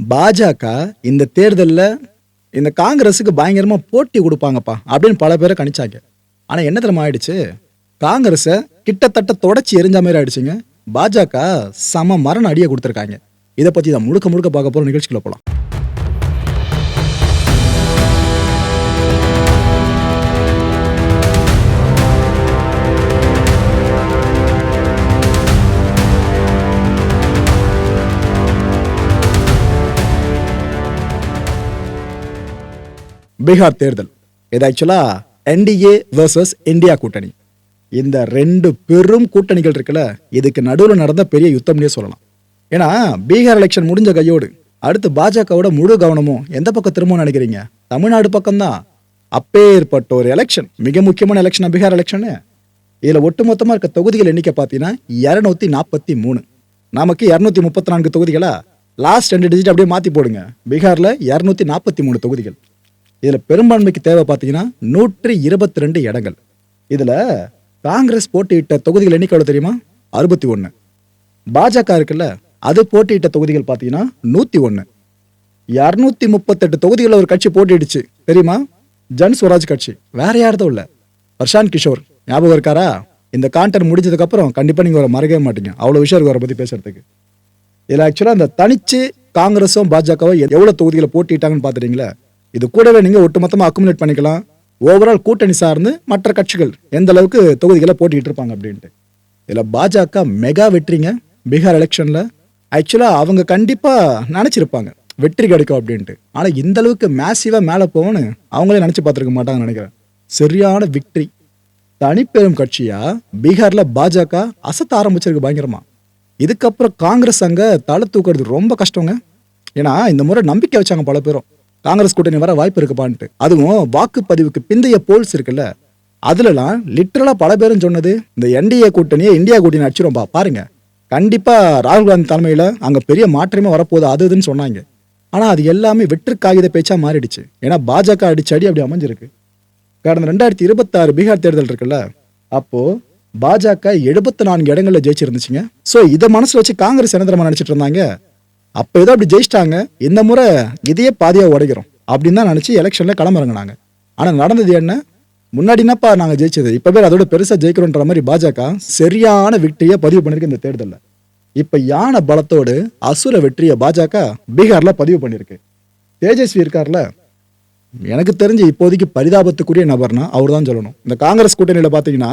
பாஜக இந்த தேர்தலில் இந்த காங்கிரஸுக்கு பயங்கரமாக போட்டி கொடுப்பாங்கப்பா அப்படின்னு பல பேரை கணிச்சாங்க. ஆனால் என்ன தெரியுமா ஆயிடுச்சு? காங்கிரஸை கிட்டத்தட்ட தொடச்சி எரிஞ்ச மாதிரி ஆயிடுச்சுங்க. பாஜக சம மரண அடியை கொடுத்துருக்காங்க. இதை பற்றி தான் முழுக்க முழுக்க பார்க்க போகிற நிகழ்ச்சிக்குள்ள போகலாம் பீகார் தேர்தல். இது ஆக்சுவலாக என்டிஏ வர்சஸ் இந்தியா கூட்டணி. இந்த ரெண்டு பெரும் கூட்டணிகள் இருக்குல்ல இதுக்கு நடுவில் நடந்த பெரிய யுத்தம்னே சொல்லலாம். ஏன்னா பீகார் எலெக்ஷன் முடிஞ்ச கையோடு அடுத்து பாஜகவோட முழு கவனமும் எந்த பக்கம் திரும்ப நினைக்கிறீங்க? தமிழ்நாடு பக்கம்தான். அப்பேற்பட்ட ஒரு எலெக்ஷன் மிக முக்கியமான எலெக்ஷன் பீகார் எலெக்ஷனு இதில் ஒட்டுமொத்தமாக இருக்க தொகுதிகள் எண்ணிக்கை பார்த்தீங்கன்னா இரநூத்தி நாற்பத்தி மூணு. நமக்கு இரநூத்தி முப்பத்தி நான்கு தொகுதிகளா? லாஸ்ட் ரெண்டு டிஜிட் அப்படியே மாற்றி போடுங்க. பீகாரில் இரநூத்தி நாற்பத்தி மூணு தொகுதிகள். இதில் பெரும்பான்மைக்கு தேவை பார்த்தீங்கன்னா நூற்றி இருபத்தி ரெண்டு இடங்கள். இதில் காங்கிரஸ் போட்டியிட்ட தொகுதிகள் எண்ணிக்கை எவ்வளவு தெரியுமா? அறுபத்தி ஒன்று பாஜக இருக்குல்ல அது போட்டியிட்ட தொகுதிகள் பார்த்தீங்கன்னா நூற்றி ஒன்று இரநூத்தி முப்பத்தெட்டு தொகுதிகளில் ஒரு கட்சி போட்டியிடுச்சு. தெரியுமா? ஜன் ஸ்வராஜ் கட்சி. வேற யாரதும் இல்லை. பிரசாந்த் கிஷோர். ஞாபகம் இருக்காரா? இந்த கான்டென்ட் முடிஞ்சதுக்கப்புறம் கண்டிப்பாக நீங்கள் வர மறக்கவே மாட்டீங்க. அவ்வளோ விஷயம் இருக்கு அவரை பற்றி பேசுறதுக்கு. இதில் ஆக்சுவலாக அந்த தனிச்சு காங்கிரஸும் பாஜகவும் எவ்வளோ தொகுதிகளை போட்டிட்டாங்கன்னு பார்த்துட்டீங்களா இது கூடவே நீங்கள் ஒட்டுமொத்தமாக அக்குமுலேட் பண்ணிக்கலாம். ஓவரால் கூட்டணி சார்ந்து மற்ற கட்சிகள் எந்த அளவுக்கு தொகுதிகளை போட்டிட்டு இருப்பாங்க அப்படின்ட்டு. இதில் பாஜக மெகா வெற்றிங்க. பீகார் எலெக்ஷனில் ஆக்சுவலாக அவங்க கண்டிப்பாக நினச்சிருப்பாங்க. வெற்றி கிடைக்கும் அப்படின்ட்டு. ஆனால் இந்த அளவுக்கு மேசிவாக மேலே போகணும்னு அவங்களே நினச்சி பார்த்துருக்க மாட்டாங்கன்னு நினைக்கிறேன். சரியான விக்ட்ரி தனிப்பெரும் கட்சியா? பீகார்ல பாஜக அசத்த ஆரம்பிச்சிருக்கு பயங்கரமா. இதுக்கப்புறம் காங்கிரஸ் அங்க தலை தூக்குறது ரொம்ப கஷ்டங்க. ஏன்னா இந்த முறை நம்பிக்கை வச்சாங்க பல பேரும். காங்கிரஸ் கூட்டணி வர வாய்ப்பு இருக்குப்பான்ட்டு. அதுவும் வாக்குப்பதிவுக்கு பிந்தைய போல்ஸ் இருக்குல்ல அதுலலாம் லிட்டரலா பல பேரும் சொன்னது இந்த என்டிஏ கூட்டணியை இந்தியா கூட்டணி அடிச்சிரும்பா பாருங்க. கண்டிப்பா ராகுல் காந்தி தலைமையில அங்க பெரிய மாற்றமே வரப்போகுது அது இதுன்னு சொன்னாங்க. ஆனால் அது எல்லாமே வெற்று காகித பேச்சா மாறிடுச்சு. ஏன்னா பாஜக அடிச்சடி அப்படி அமைஞ்சிருக்கு. கடந்த ரெண்டாயிரத்தி இருபத்தாறு பீகார் தேர்தல் இருக்குல்ல அப்போ பாஜக எழுபத்தி நான்கு இடங்களில் ஜெயிச்சிருந்துச்சுங்க. ஸோ இதை மனசில் வச்சு காங்கிரஸ் என்ன தெரியுமா இருந்தாங்க? அப்போ ஏதோ அப்படி ஜெயிச்சிட்டாங்க. இந்த முறை இதையே பாதியாக உடைக்கிறோம். அப்படின்னு தான் நினச்சி எலெக்ஷனில் களமிறங்கினாங்க ஆனால் நடந்தது என்ன? முன்னாடினாப்பா நாங்கள் ஜெயிச்சது? இப்போ பேர் அதோட பெருசாக ஜெயிக்கிறோன்ற மாதிரி பாஜக சரியான வெற்றியை பதிவு பண்ணிருக்கு இந்த தேர்தலில். இப்போ யானை பலத்தோடு அசுர வெற்றியை பாஜக பீகாரில் பதிவு பண்ணியிருக்கு தேஜஸ்வி இருக்கார்ல? எனக்கு தெரிஞ்சு இப்போதைக்கு பரிதாபத்துக்குரிய நபர்னா அவர் தான் சொல்லணும். இந்த காங்கிரஸ் கூட்டணியில் பார்த்தீங்கன்னா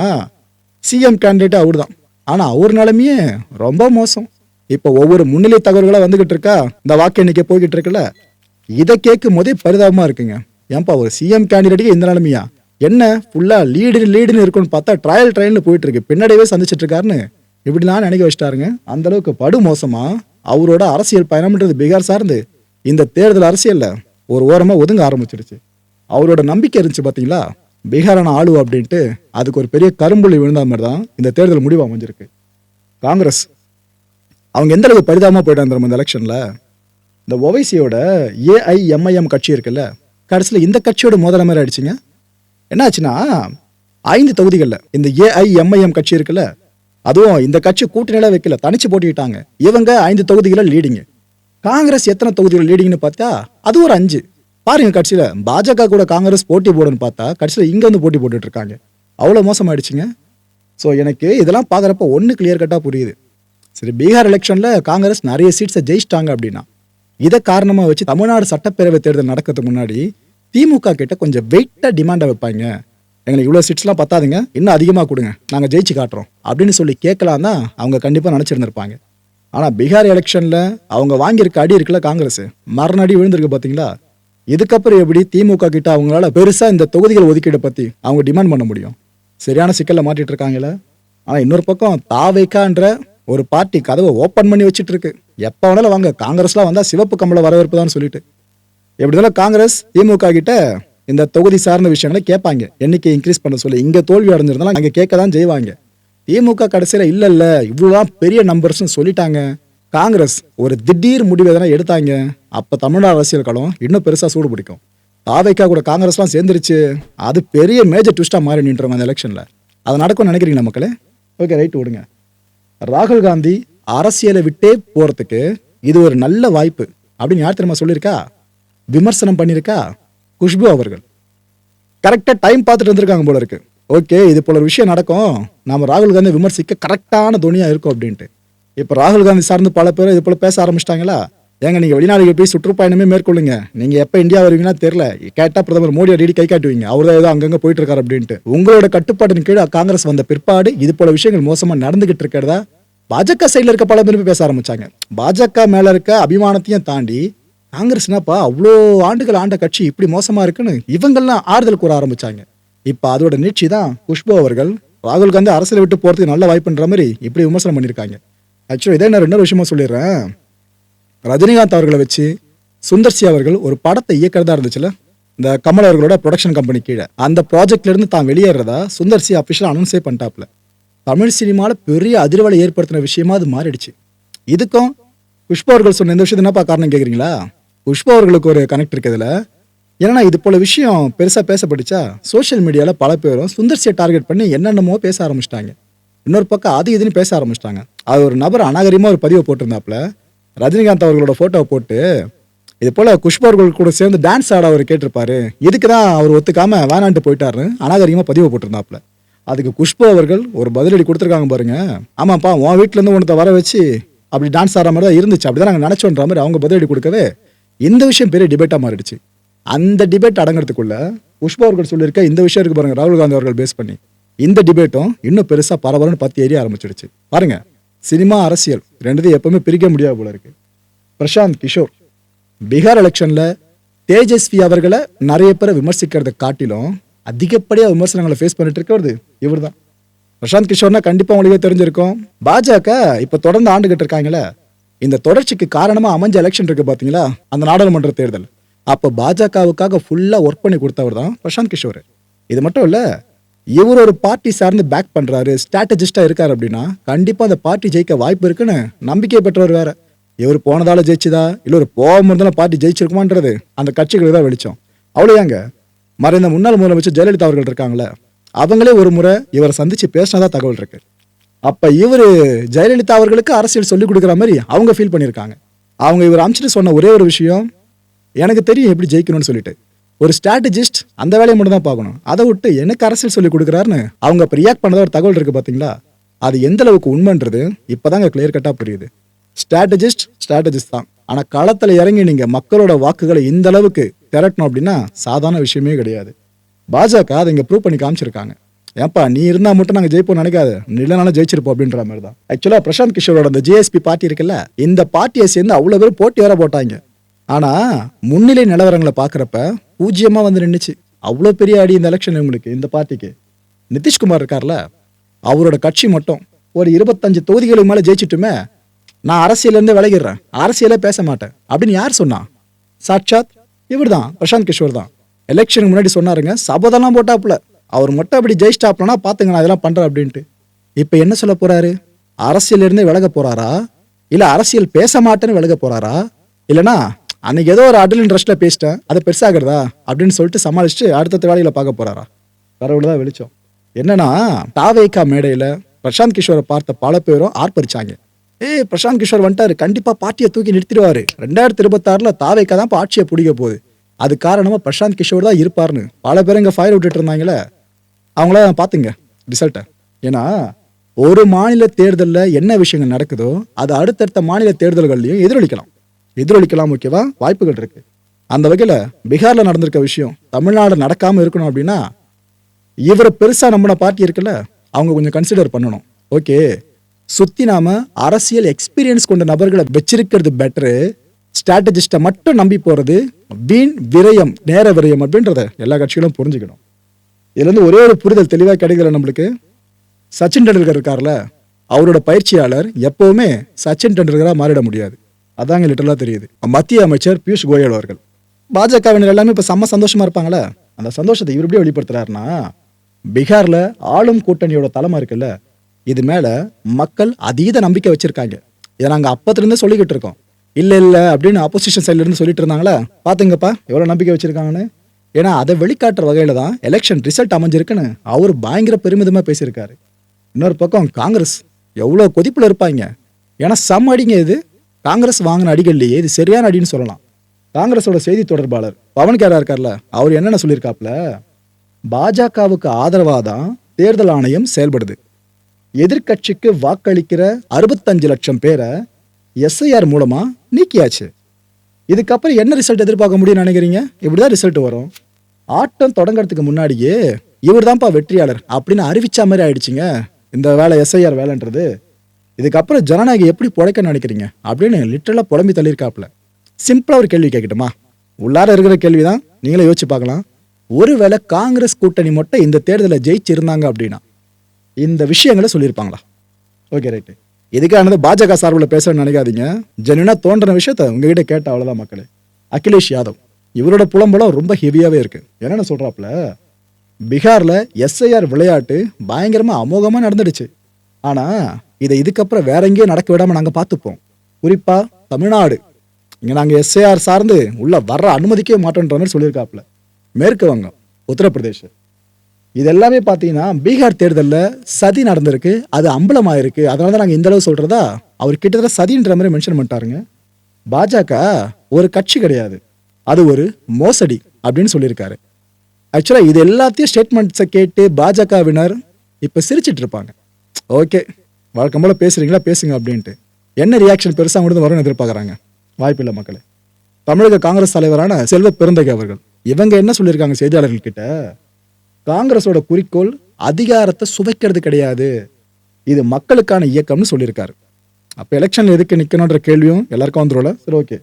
சிஎம் கேண்டிடேட் அவர் தான் ஆனால் அவர் நிலமையே ரொம்ப மோசம். இப்போ ஒவ்வொரு முன்னிலை தகவல்களாக வந்துகிட்டு இருக்கா? இந்த வாக்கு எண்ணிக்கை போய்கிட்டு இருக்குல்ல? இதை கேட்கும் போதே பரிதாபமாக இருக்குங்க. ஏன்பா ஒரு சிஎம் கேண்டிடேட்டுக்கு இந்த நிலைமையா? என்ன ஃபுல்லாக லீடு லீடுன்னு இருக்குன்னு பார்த்தா ட்ரையல் ட்ரையல்னு போயிட்டு இருக்கு. பின்னாடியே சந்திச்சிட்டு இருக்காருன்னு இப்படிலாம் நினைக்க வச்சிட்டாருங்க. அந்த அளவுக்கு படு மோசமா? அவரோட அரசியல் பயணம்ன்றது பீகார் சார்ந்து. இந்த தேர்தல் அரசியலில் ஒரு ஓரமாக ஒதுங்க ஆரம்பிச்சிருச்சு. அவரோட நம்பிக்கை இருந்துச்சு பார்த்தீங்களா பீகாரான ஆளு அப்படின்ட்டு அதுக்கு ஒரு பெரிய கரும்புள்ளி விழுந்த மாதிரி தான் இந்த தேர்தல் முடிவு அமைஞ்சிருக்கு. காங்கிரஸ் அவங்க எந்த அளவுக்கு பரிதாபமாக போயிட்டாங்க தெரியுமா இந்த எலெக்ஷனில் இந்த ஒவைசியோட ஏஐஎம்ஐஎம் கட்சி இருக்குல்ல கடைசியில் இந்த கட்சியோட முதலமைச்சர் ஆயிடுச்சுங்க. என்ன ஆச்சுன்னா ஐந்து தொகுதிகளில் இந்த ஏஐஎம்ஐஎம் கட்சி இருக்குல்ல அதுவும் இந்த கட்சி கூட்டணியில வைக்கல தனிச்சு போட்டிக்கிட்டாங்க இவங்க ஐந்து தொகுதிகளில் லீடிங்கு காங்கிரஸ் எத்தனை தொகுதிகள் லீடிங்னு பார்த்தா அது ஒரு அஞ்சு. பாருங்க கட்சியில் பாஜக கூட காங்கிரஸ் போட்டி போடுன்னு பார்த்தா கட்சியில் இங்கேருந்து வந்து போட்டி போட்டுட்டு இருக்காங்க. அவ்வளோ மோசமாயிடுச்சுங்க. ஸோ எனக்கு இதெல்லாம் பார்க்குறப்ப ஒன்று கிளியர் கட்டாக புரியுது. சரி பீகார் எலெக்ஷன்ல காங்கிரஸ் நிறைய சீட்ஸை ஜெயிச்சிட்டாங்க அப்படின்னா இதை காரணமாக வச்சு தமிழ்நாடு சட்டப்பேரவை தேர்தல் நடக்கிறதுக்கு முன்னாடி திமுக கிட்ட கொஞ்சம் வெயிட்டாக டிமாண்டை வைப்பாங்க. எங்களுக்கு இவ்வளோ சீட்ஸ்லாம் பத்தாதுங்க இன்னும் அதிகமாக கொடுங்க நாங்கள் ஜெயிச்சு காட்டுறோம் அப்படின்னு சொல்லி கேட்கலாம் தான் அவங்க கண்டிப்பாக நினச்சிருந்துருப்பாங்க. ஆனால் பீகார் எலெக்ஷனில் அவங்க வாங்கியிருக்க அடி இருக்குல்ல காங்கிரஸ் மரண அடி விழுந்திருக்கு பார்த்தீங்களா இதுக்கப்புறம் எப்படி திமுக கிட்ட அவங்களால பெருசாக இந்த தொகுதிகள் ஒதுக்கீடை பற்றி அவங்க டிமாண்ட் பண்ண முடியும்? சரியான சிக்கலில் மாட்டிட்டு இருக்காங்களே. ஆனால் இன்னொரு பக்கம் தாவைக்கான்ற ஒரு பார்ட்டி கதவை ஓப்பன் பண்ணி வச்சுட்டு இருக்கு எப்போ வேணாலும் வாங்க காங்கிரஸ்லாம் வந்தால் சிவப்பு கம்பளை வரவேற்பு தான் சொல்லிட்டு. எப்படி இருந்தாலும் காங்கிரஸ் திமுக கிட்ட இந்த தொகுதி சார்ந்த விஷயங்களை கேட்பாங்க. எண்ணிக்கை இன்க்ரீஸ் பண்ண சொல்லி. இங்கே தோல்வி அடைஞ்சிருந்தாலும் அங்கே கேட்க தான் செய்வாங்க. திமுக கடைசியில் இல்லை இல்லை இவ்வளோதான் பெரிய நம்பர்ஸ்னு சொல்லிட்டாங்க. காங்கிரஸ் ஒரு திடீர் முடிவு எதனா எடுத்தாங்க. அப்போ தமிழ்நாடு அரசியல் களம் இன்னும் பெருசாக சூடு பிடிக்கும். தாவைக்கா கூட காங்கிரஸ்லாம் சேர்ந்துருச்சு. அது பெரிய மேஜர் ட்விஸ்ட்டாக மாறி நின்றோம் அந்த எலெக்ஷனில் அது நடக்கும்னு நினைக்கிறீங்களா மக்களே? ஓகே ரைட் விடுங்க. ராகுல் காந்தி அரசியலை விட்டே போறதுக்கு இது ஒரு நல்ல வாய்ப்பு அப்படின்னு யார் தெரியுமா சொல்லியிருக்கா? விமர்சனம் பண்ணியிருக்கா? குஷ்பு அவர்கள். கரெக்டாக டைம் பார்த்துட்டு வந்திருக்காங்க போல இருக்கு. ஓகே இது போல ஒரு விஷயம் நடக்கும். நம்ம ராகுல் காந்தி விமர்சிக்க கரெக்டான துணியாக இருக்கும் அப்படின்ட்டு. இப்போ ராகுல் காந்தி சார்ந்து பல பேர் இது போல பேச ஆரம்பிச்சிட்டாங்களா? ஏங்க நீங்கள் வெளிநாடுகள் போய் சுற்றுப்பயணமே மேற்கொள்ளுங்க. நீங்கள் எப்போ இந்தியா வருவீங்கன்னா தெரியல. கேட்டால் பிரதமர் மோடி அடிக்கடி கை காட்டுவீங்க. அவர் தான் ஏதோ அங்கங்கே போயிட்டு இருக்காரு அப்படின்ட்டு. உங்களோட கட்டுப்பாட்டின் கீழே காங்கிரஸ் வந்த பிற்பாடு இது போல விஷயங்கள் மோசமாக நடந்துகிட்டு இருக்கிறதா? பாஜக சைடில் இருக்க பல பேர் பேச ஆரம்பிச்சாங்க. பாஜக மேலே இருக்க அபிமானத்தையும் தாண்டி காங்கிரஸ் என்னப்பா அவ்வளோ ஆண்டுகள் ஆண்ட கட்சி இப்படி மோசமாக இருக்குன்னு இவங்கெல்லாம் ஆறுதல் கூற ஆரம்பித்தாங்க இப்போ அதோட நீட்சி தான் குஷ்பு அவர்கள் ராகுல் காந்தி அரசியல் விட்டு போகிறதுக்கு நல்ல வாய்ப்புன்ற மாதிரி இப்படி விமர்சனம் பண்ணியிருக்காங்க. ஆக்சுவலி இதே நான் ரெண்டு விஷயமா சொல்லிடுறேன். ரஜினிகாந்த் அவர்களை வச்சு சுந்தர்சி அவர்கள் ஒரு படத்தை இயக்கிறதா இருந்துச்சுல? இந்த கமல் அவர்களோட ப்ரொடக்ஷன் கம்பெனி கீழே. அந்த ப்ராஜெக்ட்லேருந்து தான் வெளியேறதா சுந்தர்சி அஃபிஷியல் அனௌன்ஸே பண்ணிட்டாப்ல தமிழ் சினிமாவில் பெரிய அதிர்வலை ஏற்படுத்தின விஷயமா அது மாறிடுச்சு. இதுக்கும் புஷ்பா அவர்கள் சொன்ன இந்த விஷயத்தை என்னப்பா காரணம் கேட்குறீங்களா புஷ்பா அவர்களுக்கு ஒரு கனெக்ட் இருக்குதுல ஏன்னா இது போல விஷயம் பெருசாக பேசப்பட்டுச்சா? சோஷியல் மீடியாவில் பல பேரும் சுந்தர்சியை டார்கெட் பண்ணி என்னென்னமோ பேச ஆரம்பிச்சிட்டாங்க. இன்னொரு பக்கம் அது இதுன்னு பேச ஆரம்பிச்சிட்டாங்க. அது ஒரு நபர் அநாகரிகமா ஒரு பதிவை போட்டிருந்தாப்புல. ரஜினிகாந்த் அவர்களோட ஃபோட்டோவை போட்டு இது போல் குஷ்பு அவர்கள் கூட சேர்ந்து டான்ஸ் ஆட அவர் கேட்டிருப்பாரு. இதுக்கு தான் அவர் ஒத்துக்காமல் வேணான்ட்டு போயிட்டாருன்னு அநாகரிகமாக பதிவு போட்டிருந்தாப்புல. அதுக்கு குஷ்பு அவர்கள் ஒரு பதிலடி கொடுத்துருக்காங்க பாருங்க. ஆமாப்பா உன் வீட்டிலேருந்து ஒன்றத்தை வர வச்சு அப்படி டான்ஸ் ஆடுற மாதிரி தான் இருந்துச்சு. அப்படி தான் நாங்கள் நினச்சோன்ற மாதிரி அவங்க பதிலடி கொடுக்கவே இந்த விஷயம் பெரிய டிபேட்டாக மாறிடுச்சு. அந்த டிபேட் அடங்கிறதுக்குள்ள புஷ்பா அவர்கள் சொல்லியிருக்க இந்த விஷயம் இருக்கு பாருங்க ராகுல் காந்தி அவர்கள் பேஸ் பண்ணி. இந்த டிபேட்டும் இன்னும் பெருசாக பரபரன்னு பத்தி ஏறிய ஆரம்பிச்சிடுச்சு. பாருங்க சினிமா அரசியல் ரெண்டுத்தையும் எப்பவுமே பிரிக்க முடியாது போல இருக்கு. பிரசாந்த் கிஷோர் பீகார் எலெக்ஷனில் தேஜஸ்வி அவர்களை நிறைய பேரை விமர்சிக்கிறதை காட்டிலும் அதிகப்படியாக விமர்சனங்களை ஃபேஸ் பண்ணிட்டு இருக்கிறது இவர் தான் பிரசாந்த் கிஷோர்னா கண்டிப்பாக உங்களுக்கே தெரிஞ்சிருக்கும். பாஜக இப்போ தொடர்ந்து ஆண்டுகிட்டு இருக்காங்களே இந்த தொடர்ச்சிக்கு காரணமாக அமைஞ்ச எலெக்ஷன் இருக்கு பார்த்தீங்களா அந்த நாடாளுமன்ற தேர்தல். அப்போ பாஜகவுக்காக ஃபுல்லாக ஒர்க் பண்ணி கொடுத்தவர் தான் பிரசாந்த் கிஷோர். இது மட்டும் இல்லை இவர் ஒரு பார்ட்டி சார்ந்து பேக் பண்ணுறாரு ஸ்ட்ராட்டஜிஸ்டாக இருக்கார் அப்படின்னா கண்டிப்பாக அந்த பார்ட்டி ஜெயிக்க வாய்ப்பு இருக்குன்னு நம்பிக்கை பெற்றவர் வேற. இவர் போனதால ஜெயிச்சுதா? இல்லை ஒரு போகாம இருந்தாலும் பார்ட்டி ஜெயிச்சிருக்குமான்றது அந்த கட்சிகளுக்கு தான் வெளிச்சம். அவ்வளோ ஏங்க? மறைந்த முன்னாள் முதலமைச்சர் ஜெயலலிதா அவர்கள் இருக்காங்களே அவங்களே ஒரு முறை இவரை சந்திச்சு பேசினதா தகவல் இருக்கு. அப்ப இவரு ஜெயலலிதா அவர்களுக்கு அரசியல் சொல்லிக் கொடுக்குற மாதிரி அவங்க ஃபீல் பண்ணியிருக்காங்க அவங்க இவர் அமைச்சிட்டு சொன்ன ஒரே ஒரு விஷயம் எனக்கு தெரியும் எப்படி ஜெயிக்கணும்னு சொல்லிட்டு. ஒரு ஸ்ட்ராட்டஜிஸ்ட் அந்த வேலையை மட்டும் தான் பார்க்கணும். அதை விட்டு எனக்கு அரசியல் சொல்லி கொடுக்குறாருன்னு அவங்க இப்போ ரியாக்ட் பண்ணதாக ஒரு தகவல் இருக்கு பார்த்தீங்களா அது எந்த அளவுக்கு உண்மைன்றது இப்போதாங்க கிளியர் கட்டாக புரியுது. ஸ்ட்ராட்டஜிஸ்ட் ஸ்ட்ராட்டஜிஸ்ட் தான். ஆனால் களத்தில் இறங்கி நீங்கள் மக்களோட வாக்குகளை இந்த அளவுக்கு திரட்டணும் அப்படின்னா சாதாரண விஷயமே கிடையாது. பாஜக அதை இங்கே ப்ரூவ் பண்ணி காமிச்சிருக்காங்க. ஏன்பா நீ இருந்தா மட்டும் நாங்கள் ஜெயிப்போம் நினைக்காது. நீ இல்லைனாலும் ஜெயிச்சிருப்போம் அப்படின்ற மாதிரி தான். ஆக்சுவலாக பிரசாந்த் கிஷோரோட அந்த ஜிஎஸ்பி பார்ட்டி இருக்குல்ல இந்த பார்ட்டியை சேர்ந்து அவ்வளோ பேர் போட்டி வேற போட்டாங்க. ஆனால் முன்னிலை நிலவரங்களை பார்க்குறப்ப பூஜ்ஜியமாக வந்து நின்றுச்சு அவ்வளோ பெரிய அடி இந்த எலெக்ஷன் உங்களுக்கு இந்த பார்ட்டிக்கு நிதிஷ்குமார் இருக்கார்ல அவரோட கட்சி மட்டும் ஒரு இருபத்தஞ்சு தொகுதிகளுக்கு மேலே ஜெயிச்சிட்டுமே நான் அரசியல்ல விலகிடுறேன். அரசியலே பேச மாட்டேன். அப்படின்னு யார் சொன்னா? சாட்சாத் இவர் தான் பிரசாந்த் கிஷோர் தான் எலெக்ஷனுக்கு முன்னாடி சொன்னாருங்க சபதெல்லாம் போட்டாப்புல. அவர் மட்டும் அப்படி ஜெயிச்சிட்டாப்லனா பார்த்துங்க நான் இதெல்லாம் பண்ணுறேன் அப்படின்ட்டு. இப்போ என்ன சொல்ல போறாரு? அரசியல் இருந்தே விலக போறாரா? இல்லை அரசியல் பேச மாட்டேன்னு விலக போறாரா? இல்லைனா அன்னைக்கு ஏதோ ஒரு அடல் இன்ட்ரெஸ்ட்ல பேசிட்டேன் அது பெருசாகிறதா? அப்படின்னு சொல்லிட்டு சமாளிச்சுட்டு அடுத்தடுத்த வேலையில பார்க்க போறாரா? கடவுள் தான் வெளிச்சம். என்னன்னா தாவேக்கா மேடையில் பிரசாந்த் கிஷோரை பார்த்த பல பேரும் ஆர்ப்பரிச்சாங்க. ஏய் பிரசாந்த் கிஷோர் வந்துட்டாரு. கண்டிப்பாக பார்ட்டியை தூக்கி நிறுத்திடுவார். ரெண்டாயிரத்தி இருபத்தாறில் தாவேக்கா தான் இப்போ ஆட்சியை பிடிக்க போகுது. அது காரணமாக பிரசாந்த் கிஷோர் தான் இருப்பாருன்னு. பல பேர் இங்கே ஃபயர் விட்டுட்டு இருந்தாங்களே அவங்கள பார்த்துங்க ரிசல்ட்டை ஏன்னா ஒரு மாநில தேர்தலில் என்ன விஷயங்கள் நடக்குதோ அது அடுத்தடுத்த மாநில தேர்தல்கள்லையும் எதிரொலிக்கலாம். எதிரொலிக்கலாம் ஓகேவா வாய்ப்புகள் இருக்கு. அந்த வகையில் பீகாரில் நடந்திருக்க விஷயம் தமிழ்நாடு நடக்காமல் இருக்கணும் அப்படின்னா இவரை பெருசாக நம்பின பார்ட்டி இருக்குல்ல அவங்க கொஞ்சம் கன்சிடர் பண்ணணும். ஓகே சுற்றி நாம் அரசியல் எக்ஸ்பீரியன்ஸ் கொண்ட நபர்களை வச்சிருக்கிறது பெட்டரு ஸ்ட்ராட்டஜிஸ்ட்டை மட்டும் நம்பி போகிறது வீண் விரயம் நேர விரயம் அப்படின்றத எல்லா கட்சிகளும் புரிஞ்சுக்கணும். இதுலேருந்து ஒரே ஒரு புரிதல் தெளிவாக கிடைக்கல நம்மளுக்கு. சச்சின் டெண்டுல்கர் இருக்கார்ல அவரோட பயிற்சியாளர் எப்போவுமே சச்சின் டெண்டுல்கராக மாறிட முடியாது. அதாங்க லிட்டலாக தெரியுது. மத்திய அமைச்சர் பியூஷ் கோயல் அவர்கள். பாஜகவினர் எல்லாமே இப்போ செம்ம சந்தோஷமாக இருப்பாங்களே? அந்த சந்தோஷத்தை இவர் எப்படி வெளிப்படுத்துறாருன்னா பீகாரில் ஆளும் கூட்டணியோட தலைமை இருக்குல்ல இது மேலே மக்கள் அதீத நம்பிக்கை வச்சிருக்காங்க. இதை நாங்கள் அப்பத்துலேருந்தே சொல்லிக்கிட்டு இருக்கோம். இல்லை இல்லை அப்படின்னு ஆப்போசிஷன் சைட்லேருந்து சொல்லிட்டு இருந்தாங்களா? பார்த்துங்கப்பா எவ்வளோ நம்பிக்கை வச்சுருக்காங்கன்னு. ஏன்னா அதை வெளிக்காட்டுற வகையில் தான் எலெக்ஷன் ரிசல்ட் அமைஞ்சிருக்குன்னு அவர் பயங்கர பெருமிதமாக பேசியிருக்காரு. இன்னொரு பக்கம் காங்கிரஸ் எவ்வளோ கொதிப்பில் இருப்பாங்க. ஏன்னா சம் அடிங்க இது. காங்கிரஸ் வாங்கின அடிகள்லையே இது சரியான அடின்னு சொல்லலாம். காங்கிரஸோட செய்தி தொடர்பாளர் பவன் கேரா இருக்கார்ல அவர் என்னென்ன சொல்லியிருக்காப்ல பாஜகவுக்கு ஆதரவாக தான் தேர்தல் ஆணையம் செயல்படுது. எதிர்க்கட்சிக்கு வாக்களிக்கிற அறுபத்தஞ்சு லட்சம் பேரை எஸ்ஐஆர் மூலமா நீக்கியாச்சு. இதுக்கப்புறம் என்ன ரிசல்ட் எதிர்பார்க்க முடியும்னு நினைக்கிறீங்க? இப்படிதான் ரிசல்ட் வரும். ஆட்டம் தொடங்கறதுக்கு முன்னாடியே இவர் தான்ப்பா வெற்றியாளர் அப்படின்னு அறிவிச்ச மாதிரி ஆயிடுச்சுங்க. இந்த வேலை எஸ்ஐஆர் வேலைன்றது. இதுக்கப்புறம் ஜனநாயகம் எப்படி புழைக்க நினைக்கிறீங்க? அப்படின்னு லிட்டரலாக புலம்பி தள்ளியிருக்காப்புல. சிம்பிளா ஒரு கேள்வி கேட்கட்டுமா? உள்ளார இருக்கிற கேள்வி தான் நீங்களே யோசிச்சு பார்க்கலாம். ஒருவேளை காங்கிரஸ் கூட்டணி மட்டும் இந்த தேர்தலில் ஜெயிச்சிருந்தாங்க அப்படின்னா இந்த விஷயங்களை சொல்லியிருப்பாங்களா? ஓகே ரைட்டு எதுக்கானது பாஜக சார்பில் பேசுறேன்னு நினைக்காதீங்க. ஜென்யூனா தோன்றின விஷயத்த உங்ககிட்ட கேட்ட அவ்வளோதான் மக்களே. அகிலேஷ் யாதவ் இவரோட புலம்பலம் ரொம்ப ஹெவியாகவே இருக்கு. என்னென்ன சொல்கிறாப்புல பீகாரில் எஸ்ஐஆர் விளையாட்டு பயங்கரமாக அமோகமாக நடந்துடுச்சு. ஆனால் இதை இதுக்கப்புறம் வேற எங்கேயும் நடக்க விடாமல் நாங்கள் பார்த்துப்போம். குறிப்பாக தமிழ்நாடு. இங்கே நாங்கள் எஸ்ஐஆர் சார்ந்து உள்ளே வர்ற அனுமதிக்கவே மாட்டோன்ற மாதிரி சொல்லியிருக்காப்புல. மேற்கு வங்கம் உத்தரப்பிரதேஷ். இது எல்லாமே பார்த்தீங்கன்னா பீகார் தேர்தலில் சதி நடந்திருக்கு. அது அம்பலமாயிருக்கு. அதனால தான் நாங்கள் இந்த அளவு சொல்கிறதா அவர் கிட்டத்தட்ட சதின்ற மாதிரி மென்ஷன் பண்ணிட்டாருங்க. பாஜக ஒரு கட்சி கிடையாது. அது ஒரு மோசடி அப்படின்னு சொல்லியிருக்காரு. ஆக்சுவலாக இது எல்லாத்தையும் ஸ்டேட்மெண்ட்ஸை கேட்டு பாஜகவினர் இப்போ சிரிச்சிட்டு இருப்பாங்க. ஓகே வழக்கம் போல் பேசுகிறீங்களா பேசுங்க அப்படின்ட்டு. என்ன ரியாக்ஷன் பெருசாக மட்டும் வரும்னு எதிர்பார்க்குறாங்க? வாய்ப்பில்லை மக்களே. தமிழக காங்கிரஸ் தலைவரான செல்வ பெருந்தகை அவர்கள். இவங்க என்ன சொல்லியிருக்காங்க செய்தியாளர்கள் கிட்ட? காங்கிரஸோட குறிக்கோள் அதிகாரத்தை சுவைக்கிறது கிடையாது. இது மக்களுக்கான இயக்கம்னு சொல்லியிருக்காரு. அப்போ எலெக்ஷன் எதுக்கு நிற்கணுன்ற கேள்வியும் எல்லாருக்கும் வந்துடும்ல சரி ஓகே.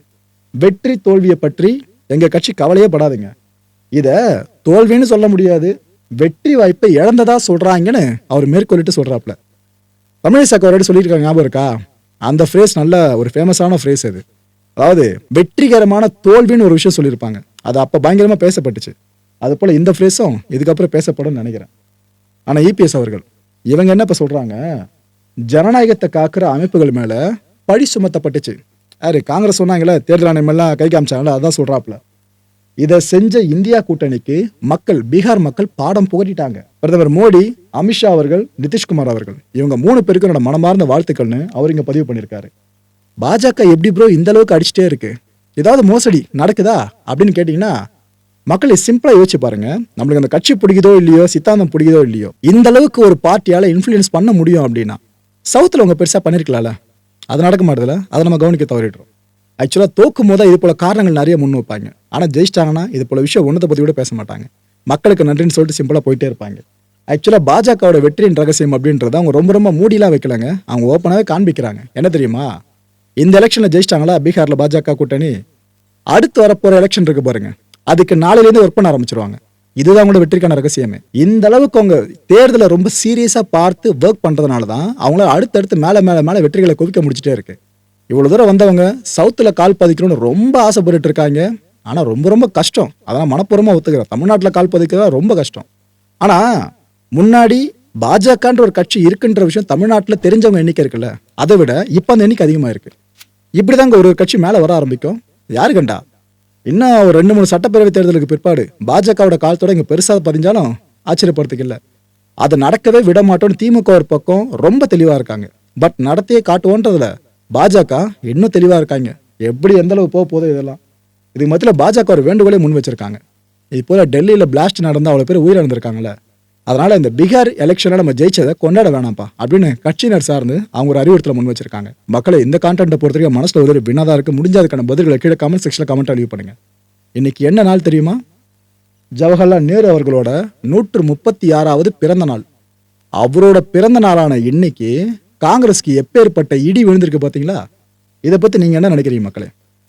வெற்றி தோல்வியை பற்றி எங்கள் கட்சி கவலையே படாதுங்க. இதை தோல்வின்னு சொல்ல முடியாது. வெற்றி வாய்ப்பை இழந்ததா சொல்கிறாங்கன்னு அவர் மேற்கொள்ளிட்டு சொல்கிறாப்புல தமிழிசை அவரோட சொல்லியிருக்காங்க ஞாபகம் இருக்கா? அந்த ஃப்ரேஸ் நல்ல ஒரு ஃபேமஸான ஃப்ரேஸ் அது. அதாவது வெற்றிகரமான தோல்வின்னு ஒரு விஷயம் சொல்லியிருப்பாங்க. அது அப்போ பயங்கரமாக பேசப்பட்டுச்சு. அது போல் இந்த ஃப்ரேஸும் இதுக்கப்புறம் பேசப்படும்னு நினைக்கிறேன். ஆனால் இபிஎஸ் அவர்கள் இவங்க என்ன இப்போ சொல்கிறாங்க ஜனநாயகத்தை காக்கிற அமைப்புகள் மேலே பழி சுமத்தப்பட்டுச்சு. யாரு காங்கிரஸ் சொன்னாங்களே தேர்தல் ஆணையமெல்லாம் கை காமிச்சாங்களே அதான் சொல்கிறாப்புல இதை செஞ்ச இந்தியா கூட்டணிக்கு மக்கள் பீகார் மக்கள் பாடம் புகட்டிட்டாங்க. பிரதமர் மோடி அமித்ஷா அவர்கள் நிதிஷ்குமார் அவர்கள் இவங்க மூணு பேருக்கு என்னோட மனமார்ந்த வாழ்த்துக்கள்னு அவர் இங்கே பதிவு பண்ணியிருக்காரு. பாஜக எப்படி ப்ரோ இந்த அளவுக்கு அடிச்சுட்டே இருக்கு? ஏதாவது மோசடி நடக்குதா? அப்படின்னு கேட்டிங்கன்னா மக்களை சிம்பிளா யோசிச்சு பாருங்க. நம்மளுக்கு அந்த கட்சி பிடிக்குதோ இல்லையோ சித்தாந்தம் பிடிக்குதோ இல்லையோ இந்த அளவுக்கு ஒரு பார்ட்டியால இன்ஃப்ளூயன்ஸ் பண்ண முடியும் அப்படின்னா சவுத்தில் அவங்க பெருசாக பண்ணிருக்கலாம்ல? அது நடக்க மாட்டதில்ல அதை நம்ம கவனிக்க தவறிடுறோம். ஆக்சுவலாக தோக்கும் போது இது போல காரணங்கள் நிறைய முன் வைப்பாங்க. ஆனால் ஜெயிச்சிட்டாங்கன்னா இது போல விஷயம் ஒன்றத்தை பற்றி கூட பேச மாட்டாங்க. மக்களுக்கு நன்றின்னு சொல்லிட்டு சிம்பிளாக போயிட்டே இருப்பாங்க. ஆக்சுவலாக பாஜகவோட வெற்றியின் ரகசியம் அப்படின்றத அவங்க ரொம்ப ரொம்ப மூடிலாம் வைக்கலாங்க. அவங்க ஓப்பனாகவே காண்பிக்கிறாங்க. என்ன தெரியுமா? இந்த எலெக்ஷனில் ஜெயிச்சிட்டாங்களா? பீகாரில் பாஜக கூட்டணி. அடுத்து வரப்போகிற எலெக்ஷன் இருக்கு பாருங்கள் அதுக்கு நாளையிலேருந்து ஒர்க் பண்ண ஆரம்பிச்சிருவாங்க. இதுதான் அவங்களோட வெற்றிக்கான ரகசியமே. இந்த அளவுக்கு அவங்க தேர்தலை ரொம்ப சீரியஸாக பார்த்து ஒர்க் பண்ணுறதுனால தான் அவங்கள அடுத்தடுத்து மேலே மேலே மேலே வெற்றிகளை குவிக்க முடிச்சுட்டே இருக்கு. இவ்வளோ தூரம் வந்தவங்க சவுத்தில் கால் பதிக்கணும்னு ரொம்ப ஆசைப்பட்டுட்டு இருக்காங்க. ஆனால் ரொம்ப ரொம்ப கஷ்டம். அதான் மனப்பூர்வமாக ஒத்துக்கிறேன். தமிழ்நாட்டில் கால் பதிக்கிறது ரொம்ப கஷ்டம். ஆனால் முன்னாடி பாஜகன்ற ஒரு கட்சி இருக்குன்ற விஷயம் தமிழ்நாட்டில் தெரிஞ்சவங்க எண்ணிக்கை இருக்குல்ல. அதை விட இப்போ அந்த எண்ணிக்கை அதிகமாக இருக்குது இப்படி தாங்க ஒரு கட்சி மேலே வர ஆரம்பிக்கும். யாரு கண்டா? இன்னும் ஒரு ரெண்டு மூணு சட்டப்பேரவை தேர்தலுக்கு பிற்பாடு பாஜகவோட காலத்தோட இங்கே பெருசாக பதிஞ்சாலும் ஆச்சரியப்படுறதுக்கு இல்லை. அதை நடக்கவே விட மாட்டோம்னு திமுக ஒரு பக்கம் ரொம்ப தெளிவாக இருக்காங்க. பட் நடத்தையே காட்டுவோன்றதுல பாஜக இன்னும் தெளிவாக இருக்காங்க. எப்படி எந்த அளவு போக போதோ இதெல்லாம். இதுக்கு மத்தியில் பாஜக ஒரு வேண்டுகோளே முன் வச்சிருக்காங்க. இது டெல்லியில் பிளாஸ்ட் நடந்து அவ்வளோ பேர் உயிரிழந்திருக்காங்களே அதனால் இந்த பீகார் எலெக்ஷனில் நம்ம ஜெயிச்சதை கொண்டாட வேணாம்ப்பா அப்படின்னு கட்சியினர் சார்ந்து அவங்க ஒரு அறிவுறுத்தல முன் வச்சிருக்காங்க. மக்களை இந்த கான்டென்ட்டை பொறுத்த வரைக்கும் மனசில் உதவி வினாதாக இருக்குது முடிஞ்சதுக்கான பதில்களை கீழே கமெண்ட் செக்ஷனில் கமெண்ட் அழிவு பண்ணுங்க. இன்னைக்கு என்ன நாள் தெரியுமா? ஜவஹர்லால் நேரு அவர்களோட நூற்று முப்பத்தி ஆறாவது பிறந்த நாள். அவரோட பிறந்த நாளான இன்னைக்கு காங்கிரஸ்க்கு எப்பேற்பட்ட இடி விழுந்திருக்கு பார்த்தீங்களா இதை பற்றி நீங்கள் என்ன நினைக்கிறீங்க மக்களே?